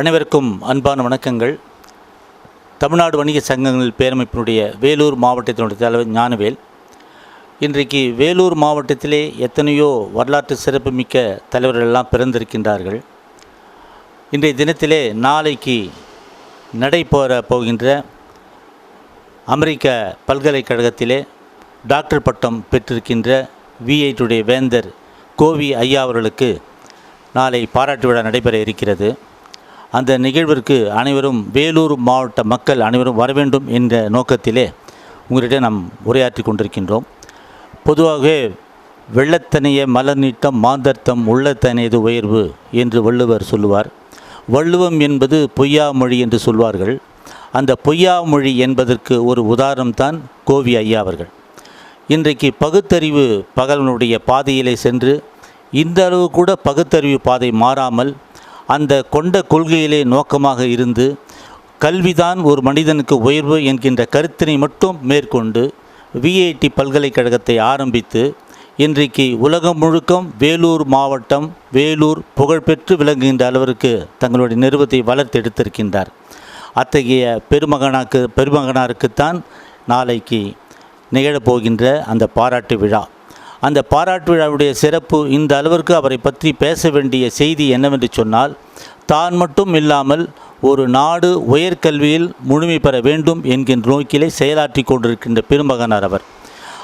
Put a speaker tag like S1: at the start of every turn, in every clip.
S1: அனைவருக்கும் அன்பான வணக்கங்கள். தமிழ்நாடு வணிக சங்கங்கள் பேரமைப்பினுடைய வேலூர் மாவட்டத்தினுடைய தலைவர் ஞானவேல். இன்றைக்கு வேலூர் மாவட்டத்திலே எத்தனையோ வரலாற்று சிறப்புமிக்க தலைவர்கள் எல்லாம் பிறந்திருக்கின்றார்கள். இன்றைய தினத்திலே நாளைக்கு நடைபெற போகின்ற அமெரிக்க பல்கலைக்கழகத்திலே டாக்டர் பட்டம் பெற்றிருக்கின்ற விஐட்டுடைய வேந்தர் கோவி ஐயா அவர்களுக்கு நாளை பாராட்டு விழா நடைபெற இருக்கிறது. அந்த நிகழ்விற்கு அனைவரும் வேலூர் மாவட்ட மக்கள் அனைவரும் வர வேண்டும் என்ற நோக்கத்திலே உங்களிடம் நாம் உரையாற்றி கொண்டிருக்கின்றோம். பொதுவாகவே வெள்ளத்தனைய மலர் நீட்டம் மாந்தர்த்தம் உள்ளத்தனையது உயர்வு என்று வள்ளுவர் சொல்லுவார். வள்ளுவம் என்பது பொய்யா மொழி என்று சொல்வார்கள். அந்த பொய்யா மொழி என்பதற்கு ஒரு உதாரணம்தான் கோவி ஐயா அவர்கள். இன்றைக்கு பகுத்தறிவு பகலனுடைய பாதையிலே சென்று இந்த அளவு கூட பகுத்தறிவு பாதை மாறாமல் அந்த கொண்ட கொள்கையிலே நோக்கமாக இருந்து கல்விதான் ஒரு மனிதனுக்கு உயர்வு என்கின்ற கருத்தினை மட்டும் மேற்கொண்டு விஐடி பல்கலைக்கழகத்தை ஆரம்பித்து இன்றைக்கு உலகம் முழுக்கம் வேலூர் மாவட்டம் வேலூர் புகழ்பெற்று விளங்குகின்ற அளவிற்கு தங்களுடைய நிறுவத்தை வளர்த்து எடுத்திருக்கின்றார். அத்தகைய பெருமகனாக்கு பெருமகனாருக்குத்தான் நாளைக்கு நிகழப்போகின்ற அந்த பாராட்டு விழா. அந்த பாராட்டு விழாவுடைய சிறப்பு இந்த அளவிற்கு அவரை பற்றி பேச வேண்டிய செய்தி என்னவென்று சொன்னால் தான் மட்டும் இல்லாமல் ஒரு நாடு உயர்கல்வியில் முழுமை பெற வேண்டும் என்கின்ற நோக்கிலே செயலாற்றி கொண்டிருக்கின்ற பெருமகனார் அவர்.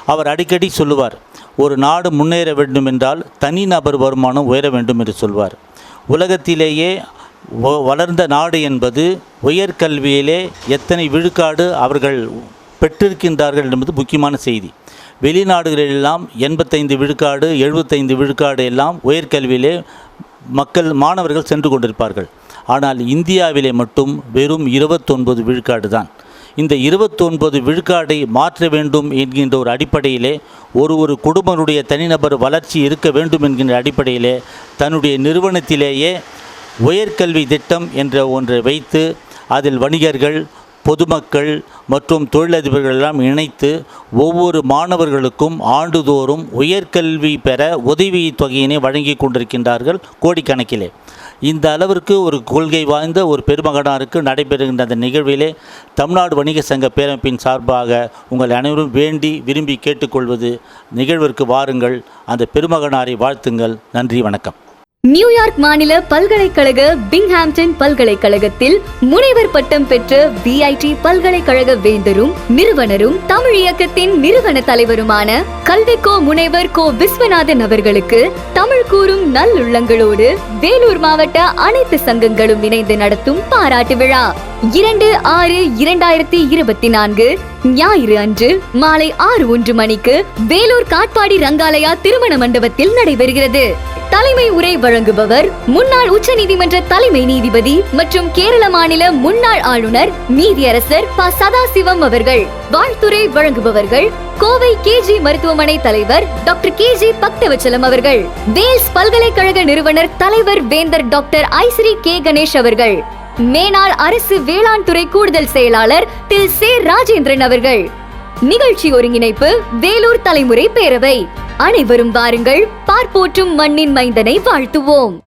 S1: அவர் அடிக்கடி சொல்லுவார் ஒரு நாடு முன்னேற வேண்டும் என்றால் தனிநபர் வருமானம் உயர வேண்டும் என்று சொல்வார். உலகத்திலேயே வ- வளர்ந்த நாடு என்பது உயர்கல்வியிலே எத்தனை விழுக்காடு அவர்கள் பெற்றிருக்கின்றார்கள் என்பது முக்கியமான செய்தி. வெளிநாடுகளிலெல்லாம் எண்பத்தைந்து விழுக்காடு எழுபத்தைந்து விழுக்காடு எல்லாம் உயர்கல்வியிலே மக்கள் மாணவர்கள் சென்று கொண்டிருப்பார்கள். ஆனால் இந்தியாவிலே மட்டும் வெறும் இருபத்தொன்பது விழுக்காடு தான். இந்த இருபத்தொன்பது விழுக்காடை மாற்ற வேண்டும் என்கின்ற ஒரு அடிப்படையிலே ஒரு ஒரு குடும்பனுடைய தனிநபர் வளர்ச்சி இருக்க வேண்டும் என்கின்ற அடிப்படையிலே தன்னுடைய நிறுவனத்திலேயே உயர்கல்வி திட்டம் என்ற ஒன்றை வைத்து அதில் வணிகர்கள் பொதுமக்கள் மற்றும் தொழிலதிபர்கள் எல்லாம் இணைத்து ஒவ்வொரு மாணவர்களுக்கும் ஆண்டுதோறும் உயர்கல்வி பெற உதவி தொகையினை வழங்கி கொண்டிருக்கின்றார்கள் கோடிக்கணக்கிலே. இந்த அளவிற்கு ஒரு கொள்கை வாய்ந்த ஒரு பெருமகனாருக்கு நடைபெறுகின்ற அந்த நிகழ்விலே தமிழ்நாடு வணிக சங்க பேரமைப்பின் சார்பாக உங்கள் அனைவரும் வேண்டி விரும்பி கேட்டுக்கொள்வது நிகழ்விற்கு வாருங்கள். அந்த பெருமகனாரை வாழ்த்துங்கள். நன்றி வணக்கம்.
S2: நியூயார்க் மாநில பல்கலைக்கழக பிங்ஹாம்டன் பல்கலைக்கழகத்தில் முனைவர் பட்டம் பெற்ற விஐடி பல்கலைக்கழக வேந்தரும் நிறுவனரும் தமிழ் இயக்கத்தின் நிறுவன தலைவருமான கல்விக்கோ முனைவர் கோ விஸ்வநாதன் அவர்களுக்கு தமிழ் கூறும் நல்லுள்ளங்களோடு வேலூர் மாவட்ட அனைத்து சங்கங்களும் இணைந்து நடத்தும் பாராட்டு விழா. இரண்டு ஆறு இரண்டாயிரத்தி இருபத்தி நான்கு ஞாயிறு அன்று மாலை ஆறு ஒன்று மணிக்கு வேலூர் காட்பாடி ரங்காலயா திருமண மண்டபத்தில் நடைபெறுகிறது. தலைமை உரை வழங்குபவர் முன்னாள் உச்ச நீதிமன்ற தலைமை நீதிபதி மற்றும் கேரள மாநில முன்னாள் ஆளுநர் நீதியரசர் ப. சதாசிவம் அவர்கள் வாழ்த்துரை வழங்குபவர்கள் கோவை கேஜி மருத்துவமனை தலைவர் டாக்டர் கேஜி பக்தவச்சலம் அவர்கள் வேல்ஸ் பல்கலைக்கழக நிறுவனர் தலைவர் வேந்தர் டாக்டர் ஐஸ்ரீ கே. கணேஷ் அவர்கள் மேனாள் அரசு வேளாண் துறை கூடுதல் செயலாளர் திரு சே ராஜேந்திரன் அவர்கள். நிகழ்ச்சி ஒருங்கிணைப்பு வேலூர் தலைமுறை பேரவை. அனைவரும் வாருங்கள் பார்ப்போற்றும் மண்ணின் மைந்தனை வாழ்த்துவோம்.